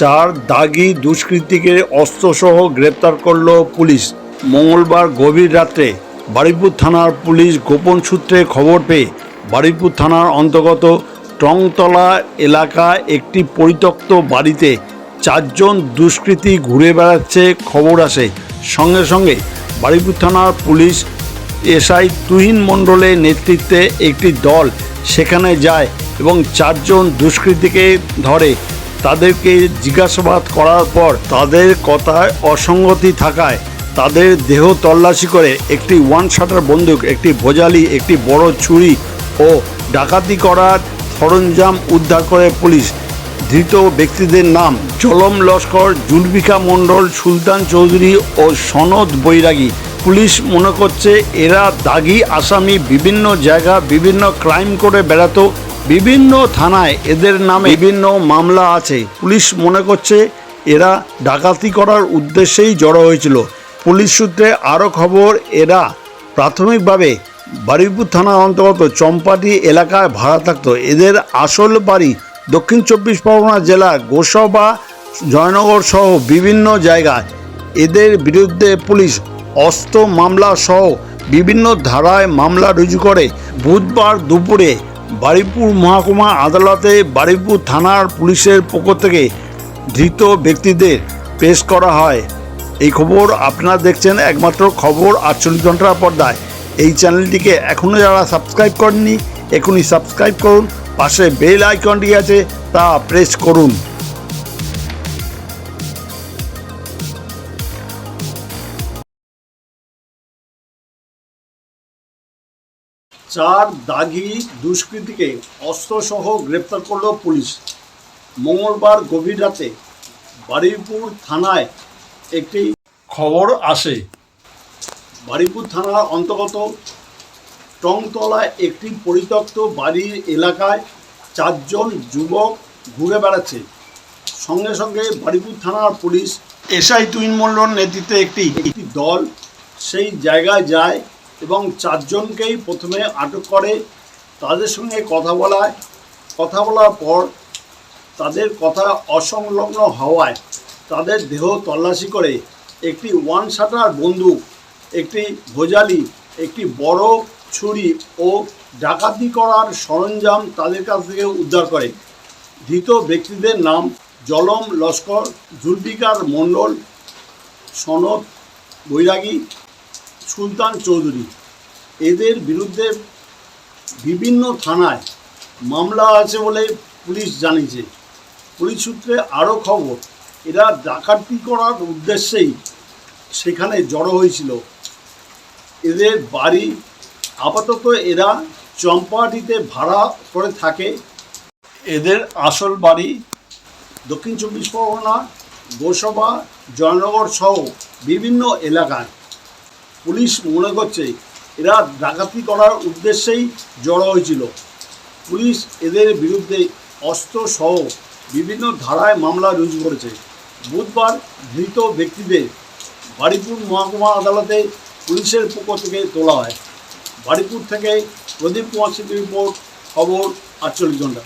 চার দাগি দুষ্কৃতীকে অস্ত্রসহ গ্রেপ্তার করল পুলিশ। মঙ্গলবার গভীর রাত্রে বারুইপুর থানার পুলিশ গোপন সূত্রে খবর পেয়ে বারুইপুর থানার অন্তর্গত টংতলা এলাকা একটি পরিত্যক্ত বাড়িতে চারজন দুষ্কৃতী ঘুরে বেড়াচ্ছে খবর আসে। সঙ্গে সঙ্গে বারুইপুর থানার পুলিশ এসআই তুহিন মণ্ডলের নেতৃত্বে একটি দল সেখানে যায় এবং চারজন দুষ্কৃতীকে ধরে। তাদেরকে জিজ্ঞাসাবাদ করার পর তাদের কথায় অসঙ্গতি থাকায় তাদের দেহ তল্লাশি করে একটি ওয়ান শাটার বন্দুক, একটি ভোজালি, একটি বড় ছুরি ও ডাকাতি করার সরঞ্জাম উদ্ধার করে পুলিশ। ধৃত ব্যক্তিদের নাম চলম লস্কর জুলবিকা মণ্ডল, সুলতান চৌধুরী ও সনদ বৈরাগী। পুলিশ মনে করছে, এরা দাগি আসামি, বিভিন্ন জায়গা, বিভিন্ন ক্রাইম করে বেড়াতো। বিভিন্ন থানায় এদের নামে বিভিন্ন মামলা আছে। পুলিশ মনে করছে এরা ডাকাতি করার উদ্দেশ্যেই জড়ো হয়েছিল। পুলিশ সূত্রে আরও খবর, এরা প্রাথমিকভাবে বারুইপুর থানার অন্তর্গত চম্পাটি এলাকায় ভাড়া থাকত। এদের আসল বাড়ি দক্ষিণ চব্বিশ পরগনা জেলার গোসবা, জয়নগর সহ বিভিন্ন জায়গায়। এদের বিরুদ্ধে পুলিশ অস্ত্র মামলা সহ বিভিন্ন ধারায় মামলা রুজু করে বুধবার দুপুরে বারুইপুর মহকুমা আদালতে বারুইপুর থানার পুলিশের পক্ষ থেকে ধৃত ব্যক্তিদের পেশ করা হয়। এই খবর আপনারা দেখছেন একমাত্র খবর আটচল্লিশ ঘণ্টার পর্দায়। এই চ্যানেলটিকে এখনও যারা সাবস্ক্রাইব করেননি, এখনই সাবস্ক্রাইব করুন। পাশে বেল আইকনটি আছে, তা প্রেস করুন। চার দাগি দুষ্কৃতীকে অস্ত্রসহ গ্রেপ্তার করল পুলিশ। মঙ্গলবার গভীর রাতে বারুইপুর থানায় একটি খবর আসে। বারুইপুর থানার অন্তর্গত টংতলায় একটি পরিত্যক্ত বাড়ির এলাকায় চারজন যুবক ঘুরে বেড়াচ্ছে। সঙ্গে সঙ্গে বারুইপুর থানার পুলিশ এসআই তুইন মণ্ডল নেতৃত্বে একটি একটি দল সেই জায়গায় যায় এবং চারজনকেই প্রথমে আটক করে, তাদের সঙ্গে কথা বলায়। কথা বলার পর তাদের কথা অসংলগ্ন হওয়ায় তাদের দেহ তল্লাশি করে একটি ওয়ান শাটার বন্দুক, একটি ভোজালি, একটি বড় ছুরি ও ডাকাতি করার সরঞ্জাম তাদের কাছ থেকে উদ্ধার করে। ধৃত ব্যক্তিদের নাম জলম লস্কর, জুলফিকার মণ্ডল সনদ বৈরাগী সুলতান চৌধুরী। এদের বিরুদ্ধে বিভিন্ন থানায় মামলা আছে বলে পুলিশ জানিয়েছে। পুলিশ সূত্রে আরও খবর, এরা ডাকাতি করার উদ্দেশ্যেই সেখানে জড়ো হয়েছিল। এদের বাড়ি আপাতত এরা চম্পাহাটিতে ভাড়া করে থাকে। এদের আসল বাড়ি দক্ষিণ চব্বিশ পরগনা, গোসবা, জয়নগর সহ বিভিন্ন এলাকায়। পুলিশ মনে করছে এরা ডাকাতি করার উদ্দেশ্যেই জড়ো হয়েছিল। পুলিশ এদের বিরুদ্ধে অস্ত্র সহ বিভিন্ন ধারায় মামলা রুজু করেছে। বুধবার ধৃত ব্যক্তিদের বারুইপুর মহকুমা আদালতে পুলিশের পক্ষ থেকে তোলা হয়। বারুইপুর থেকে প্রদীপ কুমার সিংহ রিপোর্ট, খবর আটচল্লিশ ঘণ্টা।